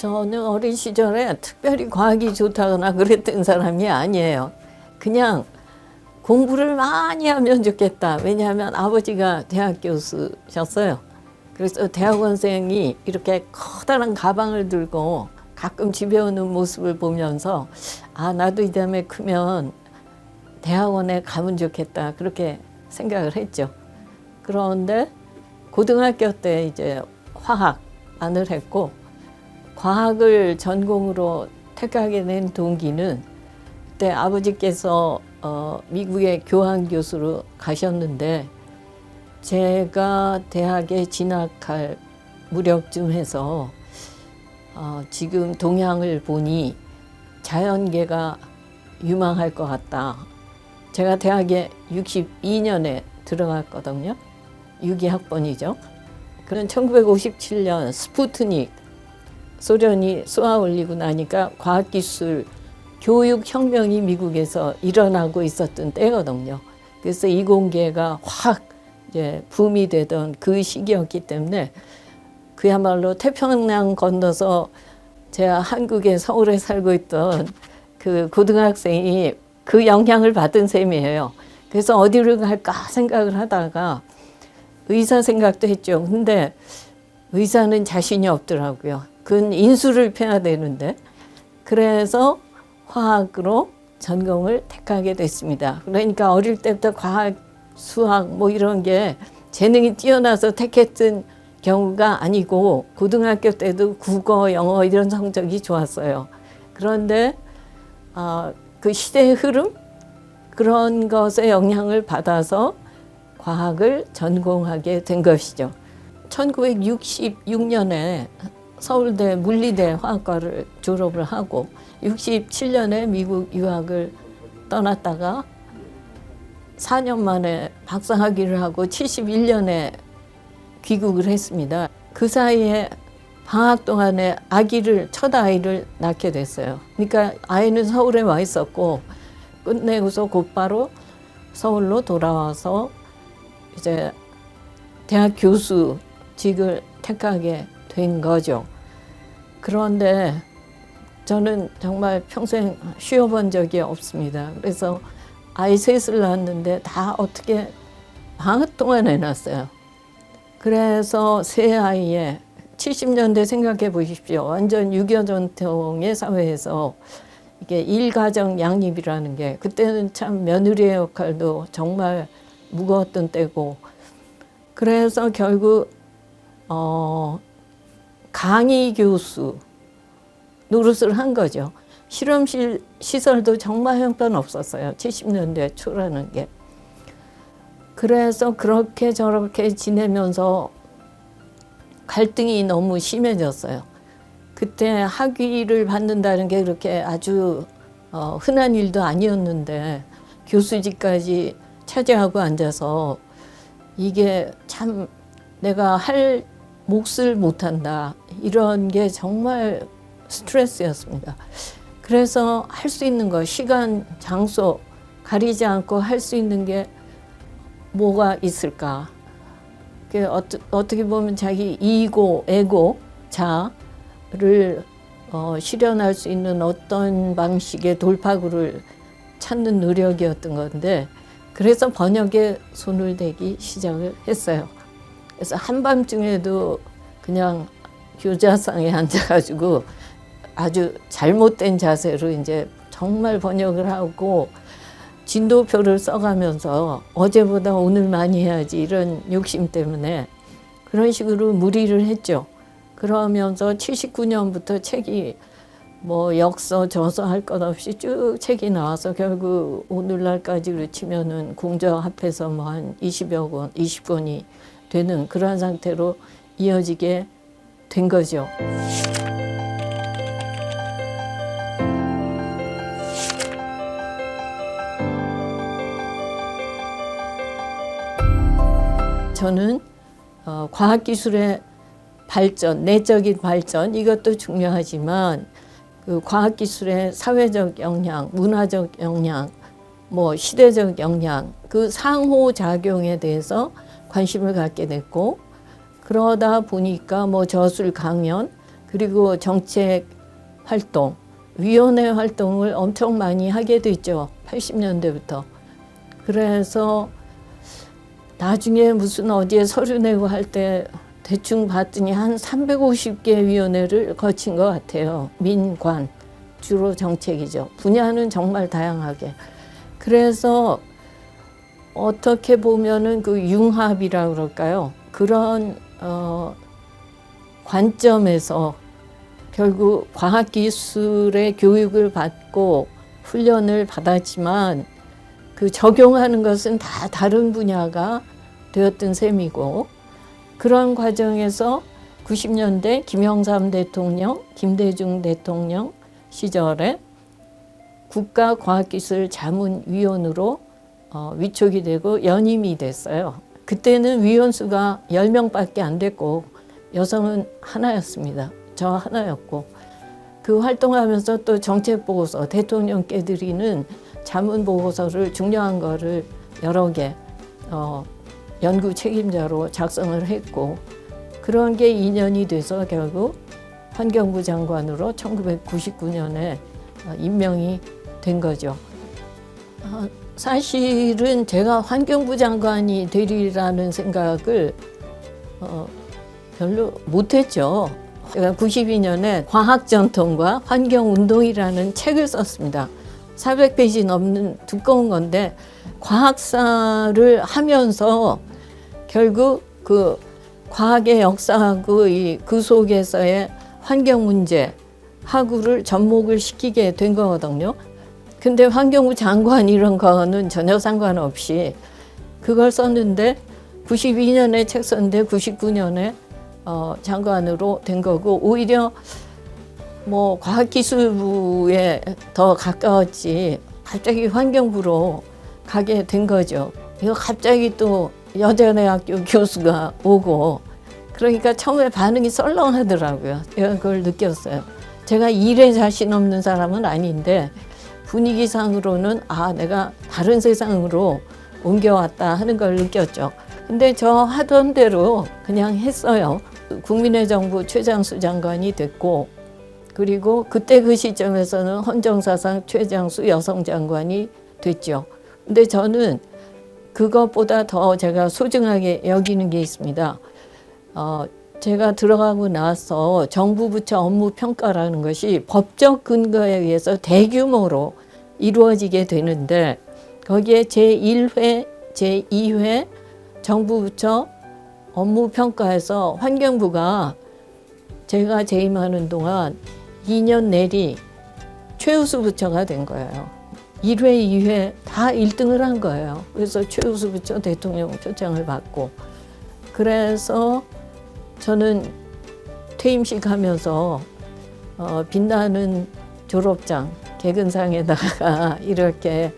저는 어린 시절에 특별히 과학이 좋다거나 그랬던 사람이 아니에요. 그냥 공부를 많이 하면 좋겠다. 왜냐하면 아버지가 대학 교수셨어요. 그래서 대학원생이 이렇게 커다란 가방을 들고 가끔 집에 오는 모습을 보면서 아 나도 이 다음에 크면 대학원에 가면 좋겠다 그렇게 생각을 했죠. 그런데 고등학교 때 이제 화학안을 했고 과학을 전공으로 택하게 된 동기는 그때 아버지께서 어, 미국의 교환 교수로 가셨는데 제가 대학에 진학할 무렵쯤 해서 어, 지금 동향을 보니 자연계가 유망할 것 같다. 제가 대학에 62년에 들어갔거든요. 6기학번이죠. 그는 1957년 스푸트닉 소련이 쏘아 올리고 나니까 과학기술 교육 혁명이 미국에서 일어나고 있었던 때거든요. 그래서 이공계가 확 이제 붐이 되던 그 시기였기 때문에 그야말로 태평양 건너서 제가 한국에 서울에 살고 있던 그 고등학생이 그 영향을 받은 셈이에요. 그래서 어디를 갈까 생각을 하다가 의사 생각도 했죠. 근데 의사는 자신이 없더라고요. 그건 인수를 펴야 되는데. 그래서 화학으로 전공을 택하게 됐습니다. 그러니까 어릴 때부터 과학, 수학 뭐 이런 게 재능이 뛰어나서 택했던 경우가 아니고 고등학교 때도 국어, 영어 이런 성적이 좋았어요. 그런데 아, 그 시대의 흐름 그런 것에 영향을 받아서 과학을 전공하게 된 것이죠. 1966년에 서울대 물리대 화학과를 졸업을 하고 67년에 미국 유학을 떠났다가 4년 만에 박사학위를 하고 71년에 귀국을 했습니다. 그 사이에 방학 동안에 아기를 첫 아이를 낳게 됐어요. 그러니까 아이는 서울에 와 있었고 끝내고서 곧바로 서울로 돌아와서 이제 대학 교수직을 택하게 된 거죠. 그런데 저는 정말 평생 쉬어본 적이 없습니다. 그래서 아이 셋을 낳았는데 다 어떻게 방학 동안 해놨어요. 그래서 세 아이에 70년대 생각해 보십시오. 완전 유교 전통의 사회에서 이게 일가정 양립이라는 게 그때는 참 며느리의 역할도 정말 무거웠던 때고 그래서 결국 어 강의 교수 노릇을 한 거죠. 실험실 시설도 정말 형편없었어요. 70년대 초라는 게. 그래서 그렇게 저렇게 지내면서 갈등이 너무 심해졌어요. 그때 학위를 받는다는 게 그렇게 아주 어, 흔한 일도 아니었는데 교수직까지 차지하고 앉아서 이게 참 내가 할 몫을 못한다 이런 게 정말 스트레스였습니다. 그래서 할 수 있는 거 시간 장소 가리지 않고 할 수 있는 게 뭐가 있을까? 어떻게 보면 자기 이고 에고 자를 어, 실현할 수 있는 어떤 방식의 돌파구를 찾는 노력이었던 건데 그래서 번역에 손을 대기 시작을 했어요. 그래서 한밤중에도 그냥 교자상에 앉아가지고 아주 잘못된 자세로 이제 정말 번역을 하고 진도표를 써가면서 어제보다 오늘 많이 해야지 이런 욕심 때문에 그런 식으로 무리를 했죠. 그러면서 79년부터 책이 뭐 역서 저서 할 것 없이 쭉 책이 나와서 결국 오늘날까지로 치면은 공저 합해서 뭐 한 20여 권, 20권이 되는 그런 상태로 이어지게 된 거죠. 저는 어, 과학기술의 발전, 내적인 발전 이것도 중요하지만 그 과학기술의 사회적 영향, 문화적 영향, 뭐 시대적 영향 그 상호작용에 대해서 관심을 갖게 됐고 그러다 보니까 뭐 저술 강연 그리고 정책 활동, 위원회 활동을 엄청 많이 하게 됐죠. 80년대부터. 그래서 나중에 무슨 어디에 서류 내고 할 때 대충 봤더니 한 350개 위원회를 거친 것 같아요. 민관 주로 정책이죠. 분야는 정말 다양하게. 그래서 어떻게 보면은 그 융합이라 그럴까요? 그런 어, 관점에서 결국 과학기술의 교육을 받고 훈련을 받았지만 그 적용하는 것은 다 다른 분야가 되었던 셈이고 그런 과정에서 90년대 김영삼 대통령, 김대중 대통령 시절에 국가과학기술자문위원으로 어, 위촉이 되고 연임이 됐어요. 그때는 위원 수가 10명밖에 안 됐고 여성은 하나였습니다. 저 하나였고 그 활동하면서 또 정책 보고서 대통령께 드리는 자문 보고서를 중요한 거를 여러 개 어, 연구 책임자로 작성을 했고 그런 게 인연이 돼서 결국 환경부 장관으로 1999년에 어, 임명이 된 거죠. 어, 사실은 제가 환경부 장관이 되리라는 생각을 어, 별로 못했죠. 제가 92년에 과학전통과 환경운동이라는 책을 썼습니다. 400페이지 넘는 두꺼운 건데 과학사를 하면서 결국 그 과학의 역사하고 이 그 속에서의 환경 문제 하고를 접목을 시키게 된 거거든요. 근데 환경부 장관 이런 거는 전혀 상관없이 그걸 썼는데 92년에 책 썼는데 99년에 어, 장관으로 된 거고 오히려 뭐 과학기술부에 더 가까웠지 갑자기 환경부로 가게 된 거죠. 이거 갑자기 또 여자대학교 교수가 오고 그러니까 처음에 반응이 썰렁하더라고요. 제가 그걸 느꼈어요. 제가 일에 자신 없는 사람은 아닌데 분위기상으로는 아 내가 다른 세상으로 옮겨왔다 하는 걸 느꼈죠. 근데 저 하던 대로 그냥 했어요. 국민의 정부 최장수 장관이 됐고 그리고 그때 그 시점에서는 헌정사상 최장수 여성 장관이 됐죠. 근데 저는 그것보다 더 제가 소중하게 여기는 게 있습니다. 어, 제가 들어가고 나서 정부 부처 업무 평가라는 것이 법적 근거에 의해서 대규모로 이루어지게 되는데 거기에 제1회, 제2회 정부 부처 업무 평가에서 환경부가 제가 재임하는 동안 2년 내리 최우수 부처가 된 거예요. 1회, 2회 다 1등을 한 거예요. 그래서 최우수 부처 대통령 표창을 받고 그래서 저는 퇴임식 하면서 어, 빛나는 졸업장 개근상에다가 이렇게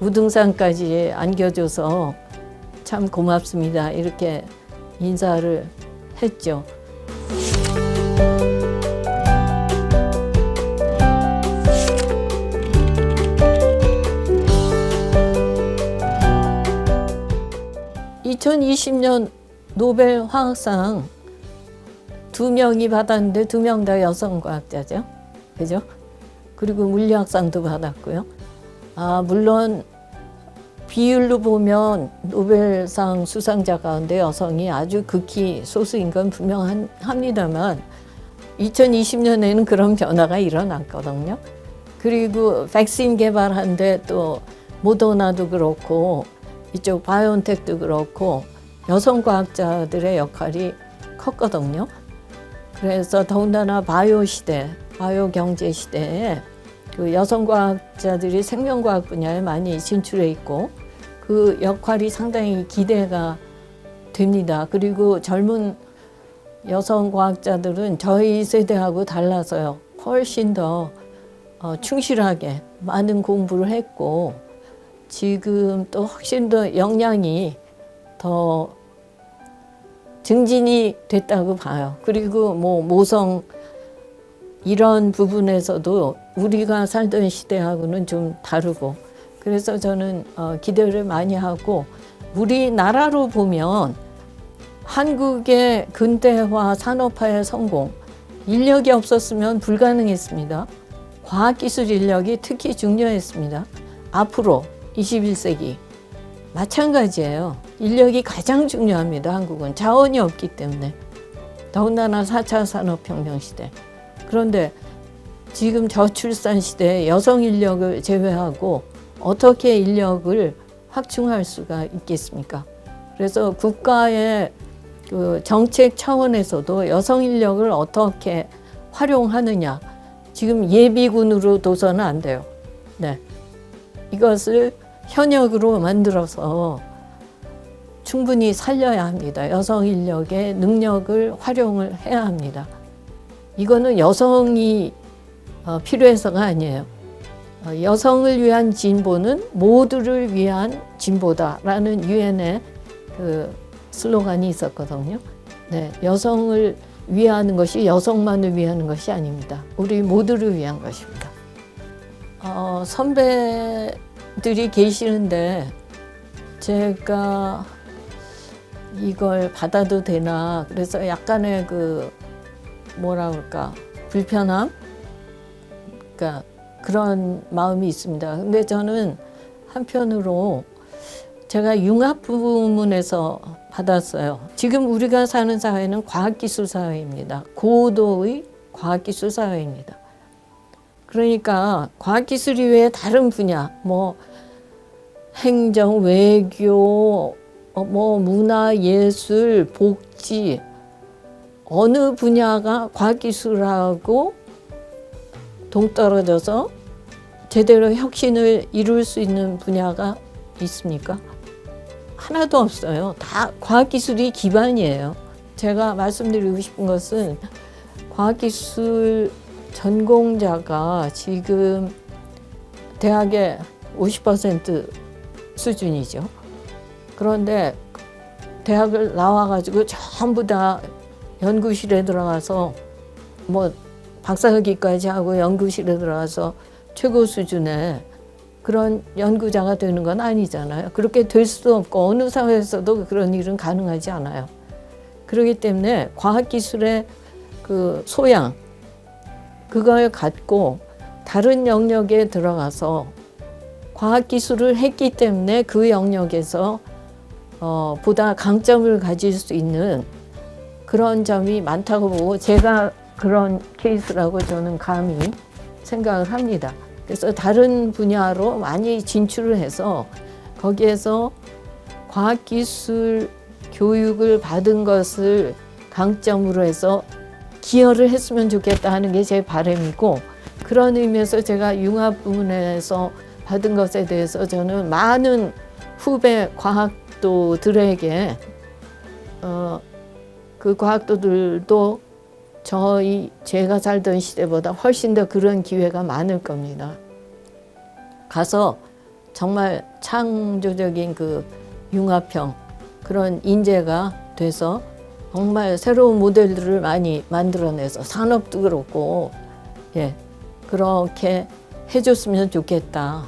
우등상까지 안겨줘서 참 고맙습니다. 이렇게 인사를 했죠. (2020년) 노벨 화학상 두 명이 받았는데 두 명 다 여성 과학자죠. 그죠? 그리고 물리학상도 받았고요. 아, 물론 비율로 보면 노벨상 수상자 가운데 여성이 아주 극히 소수인 건 분명합니다만 2020년에는 그런 변화가 일어났거든요. 그리고 백신 개발하는데 또 모더나도 그렇고 이쪽 바이온텍도 그렇고 여성 과학자들의 역할이 컸거든요. 그래서 더군다나 바이오 시대, 바이오 경제 시대에 그 여성 과학자들이 생명과학 분야에 많이 진출해 있고 그 역할이 상당히 기대가 됩니다. 그리고 젊은 여성 과학자들은 저희 세대하고 달라서요. 훨씬 더 어, 충실하게 많은 공부를 했고 지금 또 훨씬 더 역량이 더 증진이 됐다고 봐요. 그리고 뭐 모성 이런 부분에서도 우리가 살던 시대하고는 좀 다르고 그래서 저는 어, 기대를 많이 하고 우리나라로 보면 한국의 근대화 산업화의 성공 인력이 없었으면 불가능했습니다. 과학기술 인력이 특히 중요했습니다. 앞으로 21세기 마찬가지예요. 인력이 가장 중요합니다. 한국은 자원이 없기 때문에 더군다나 4차 산업혁명 시대. 그런데 지금 저출산 시대에 여성 인력을 제외하고 어떻게 인력을 확충할 수가 있겠습니까? 그래서 국가의 그 정책 차원에서도 여성 인력을 어떻게 활용하느냐. 지금 예비군으로 둬서는 안 돼요. 네. 이것을 현역으로 만들어서 충분히 살려야 합니다. 여성 인력의 능력을 활용을 해야 합니다. 이거는 여성이 어, 필요해서가 아니에요. 어, 여성을 위한 진보는 모두를 위한 진보다라는 유엔의 그 슬로건이 있었거든요. 네, 여성을 위하는 것이 여성만을 위하는 것이 아닙니다. 우리 모두를 위한 것입니다. 어, 선배들이 계시는데 제가 이걸 받아도 되나 그래서 약간의 그 뭐라 그럴까 불편함 그러니까 그런 마음이 있습니다. 근데 저는 한편으로 제가 융합 부문에서 받았어요. 지금 우리가 사는 사회는 과학기술 사회입니다. 고도의 과학기술 사회입니다. 그러니까 과학기술 이외에 다른 분야, 뭐 행정, 외교, 어, 뭐 문화, 예술, 복지 어느 분야가 과학기술하고 동떨어져서 제대로 혁신을 이룰 수 있는 분야가 있습니까? 하나도 없어요. 다 과학기술이 기반이에요. 제가 말씀드리고 싶은 것은 과학기술 전공자가 지금 대학의 50% 수준이죠. 그런데 대학을 나와가지고 전부 다 연구실에 들어가서 뭐 박사학위까지 하고 연구실에 들어가서 최고 수준의 그런 연구자가 되는 건 아니잖아요. 그렇게 될 수도 없고 어느 사회에서도 그런 일은 가능하지 않아요. 그렇기 때문에 과학기술의 그 소양 그걸 갖고 다른 영역에 들어가서 과학기술을 했기 때문에 그 영역에서 어, 보다 강점을 가질 수 있는 그런 점이 많다고 보고 제가 그런 케이스라고 저는 감히 생각을 합니다. 그래서 다른 분야로 많이 진출을 해서 거기에서 과학기술 교육을 받은 것을 강점으로 해서 기여를 했으면 좋겠다 하는 게 제 바람이고 그런 의미에서 제가 융합 부문에서 받은 것에 대해서 저는 많은 후배 과학도들에게 어, 그 과학도들도 저희 제가 살던 시대보다 훨씬 더 그런 기회가 많을 겁니다. 가서 정말 창조적인 그 융합형 그런 인재가 돼서 정말 새로운 모델들을 많이 만들어내서 산업도 그렇고 예 그렇게 해줬으면 좋겠다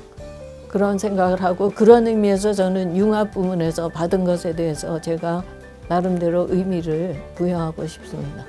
그런 생각을 하고 그런 의미에서 저는 융합 부문에서 받은 것에 대해서 제가 나름대로 의미를 부여하고 싶습니다.